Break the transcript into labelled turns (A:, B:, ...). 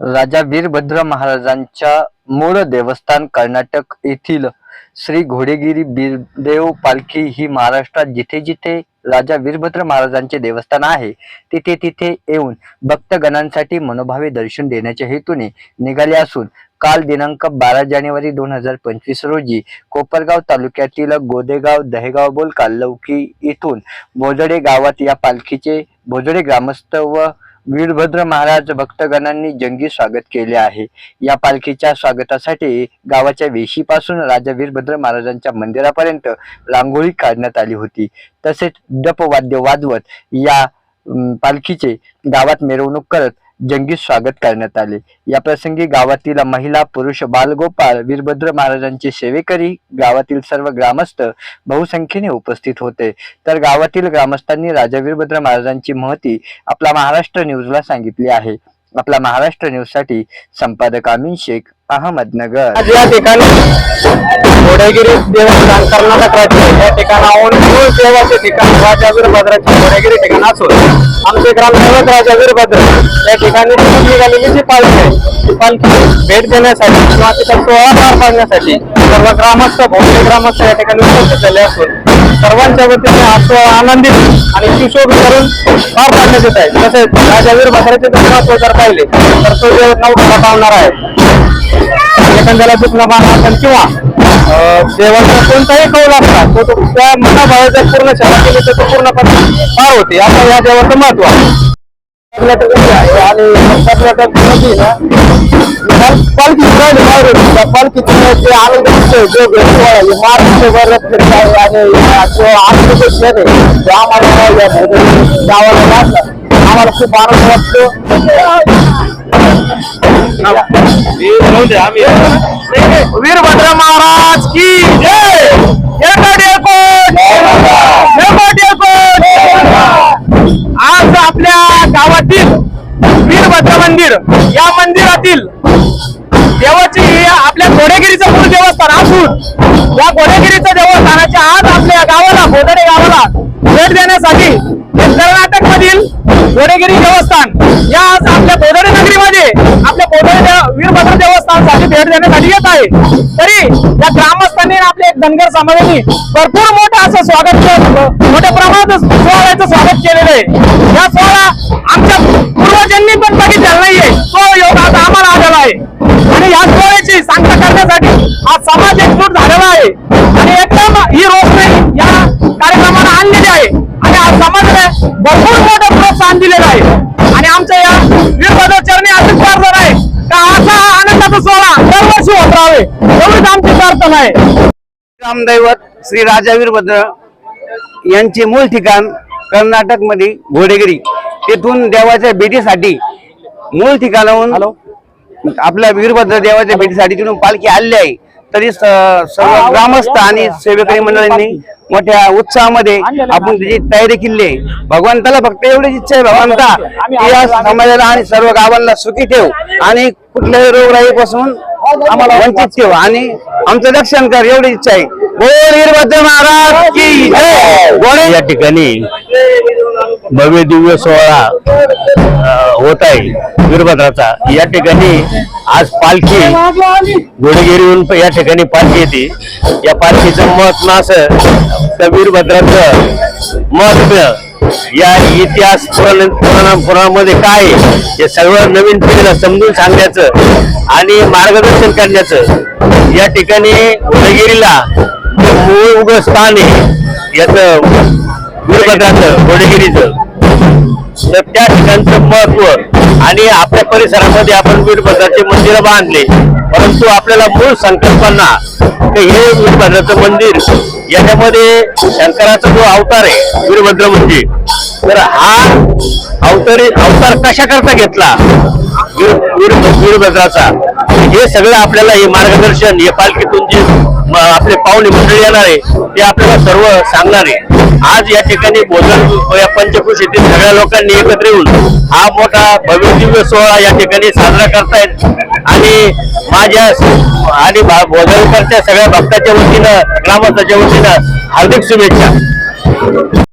A: राजा वीरभद्र महाराजांच्या मूळ देवस्थान कर्नाटक येथील श्री घोडेगिरी बीरदेव पालखी ही महाराष्ट्रात जिथे जिथे राजा वीरभद्र महाराजांचे देवस्थान आहे तिथे तिथे येऊन भक्तगणांसाठी मनोभावे दर्शन देण्याच्या हेतूने निघाले असून काल दिनांक बारा जानेवारी दोन हजार पंचवीस रोजी कोपरगाव तालुक्यातील गोदेगाव दहेगाव बोलका लौकी येथून भोजडे गावात या पालखीचे भोजडे ग्रामस्थ व वीरभद्र महाराज भक्तगणांनी जंगी स्वागत केले आहे. या पालखीच्या स्वागतासाठी गावाच्या वेशीपासून राजा वीरभद्र महाराजांच्या मंदिरापर्यंत रांगोळी काढण्यात आली होती. तसेच डपवाद्य वाजवत या पालखीचे गावात मिरवणूक करत जंगी स्वागत करण्यात आले. या प्रसंगी गावातील महिला पुरुष बालगोपाळ वीरभद्र महाराजांचे सेवेकरी गावातील सर्व ग्रामस्थ बहुसंख्येने उपस्थित होते. तर गावातील ग्रामस्थांनी राजा वीरभद्र महाराजांची महती आपला महाराष्ट्र न्यूजला सांगितली आहे. आपला महाराष्ट्र न्यूजसाठी संपादक अमीन शेख अहमदनगर.
B: आज या ठिकाणी घोडेगिरी देवस्थान कर्नाटक राज्य या ठिकाणाहून मूळ देवाचे ठिकाण राजा वीरभद्राचे घोडेगिरी ठिकाण असून आमचे ग्रामदैवत राजा वीरभद्र या ठिकाणी निघालेली जी पालखी आहे ती पालखी भेट देण्यासाठी किंवा तिथं सोहळा पार पाडण्यासाठी सर्व ग्रामस्थ भौतिक ग्रामस्थ या ठिकाणी उपस्थित झाले असून सर्वांच्या वतीने हा आनंदित आणि सुशोभ करून पार पाडण्यात येत आहे. तसेच राजा वीरभद्राचे जर जर पाहिले तर तो देव नऊ पावणार आहे. एखाद्याला दुखणं बाण असेल किंवा देवाचा कोणताही कौल असला तो तो त्या मनाभावे पूर्ण सेवा केली तर तो पूर्णपणे पार होते आता या देवाचं महत्त्व आहे कर्नाटकाची आहे आणि कर्नाटकमध्ये ना पालखी बाहेर होती. त्या जे आनंद जो व्यक्ती आहे, महाराष्ट्रभर फिरत आहे आणि जो आनंद क्षण आहे, तो आम्हाला गावाला लागला आम्हाला खूप आनंद वाटतो वीरभद्र महाराज की जय येरमाडी कोण येरमाडी कोण आज आपल्या गावातील वीरभद्र मंदिर. या मंदिरातील देवाची हे आपल्या घोडेगिरीचं मूळ देवस्थान असून या घोडेगिरीचं देवस्थानाच्या आज आपल्या गावाला बोदडे गावाला भेट देण्यासाठी कर्नाटक मधील घोडेगिरी देवस्थान. या आज आपल्या बोदडे नगरीमध्ये आपल्या बोदडे वीरभद्र देवस्थानसाठी भेट देण्यासाठी येत आहे. तरी या ग्रामस्थांनी आपले धनगर समाजाने भरपूर मोठं असं स्वागत केलं मोठ्या प्रमाणात सोहळ्याचं स्वागत केलेलं आहे. या सोहळा आमच्या पूर्वजांनी पण बघितलेला नाहीये. तो योग आता आम्हाला आलेला आहे. आणि या सोहळ्याची सांगता करण्यासाठी हा समाज एकजूट झालेला आहे. आणि एकदम ही रोषणाई या कार्यक्रमाला आणलेली आहे. आणि हा समाजाने भरपूर मोठं प्रोत्साहन दिलेलं आहे. आणि आमच्या या वीरभद्र चरणी अशीच प्रार्थना आहे का असा हा आनंदाचा सोहळा एवढीच आमची प्रार्थना आहे.
C: ग्रामदैवत श्री राजा वीरभद्र यांचे मूळ ठिकाण कर्नाटकमध्ये घोडेगिरी तेथून देवाच्या भेटीसाठी मूळ ठिकाणाहून आपल्या वीरभद्र देवाच्या भेटीसाठी तिथून पालखी आलेली आहे. तरी सर्व ग्रामस्थ आणि सेवेकरी मंडळींनी मोठ्या उत्साहामध्ये आपण त्याची तयारी केली आहे. भगवंताला फक्त एवढीच इच्छा आहे भगवंता. की या समाजाला आणि सर्व गावांना सुखी ठेव आणि कुठल्याही रोगराईपासून आम्हाला वंचित ठेवा. आणि आमचं रक्षण कर एवढी इच्छा आहे. महाराज की
D: या ठिकाणी भव्य दिव्य सोहळा होत आहे वीरभद्राचा या ठिकाणी आज पालखी घोडेगिरीहून या ठिकाणी पालखी येते. या पालखीचं मत असं त्या वीरभद्राचं मत या इतिहास पुराण पुराणा पुराणामध्ये काय आहे? हे सगळं नवीन पिढीला समजून सांगण्याचं आणि मार्गदर्शन करण्याचं. या ठिकाणी उदगिरीला मूळ उग स्थान आहे याचं वीरभद्राचं गोडगिरीचं तर त्या ठिकाणचं महत्त्व आणि आपल्या परिसरामध्ये आपण वीरभद्राचे मंदिर बांधले. परंतु आपल्याला मूळ संकल्पना हे वीरभद्राचं मंदिर याच्यामध्ये शंकराचा जो अवतार आहे वीरभद्र म्हणजे तर हा अवतारी अवतार कशा करता घेतला वीरभद्राचा. हे सगळं आपल्याला हे मार्गदर्शन हे पालखीतून जे आपले पाहुणे मंडळी येणार आहे ते आपल्याला सर्व सांगणार आहे. आज या ठिकाणी भोजन या येथील सगळ्या लोकांनी एकत्र येऊन हा मोठा भव्य सोहळा या ठिकाणी साजरा करतायत. आणि माझ्या आणि भा- भोजनकरच्या सगळ्या भक्ताच्या वतीनं ग्रामस्थाच्या वतीनं हार्दिक शुभेच्छा.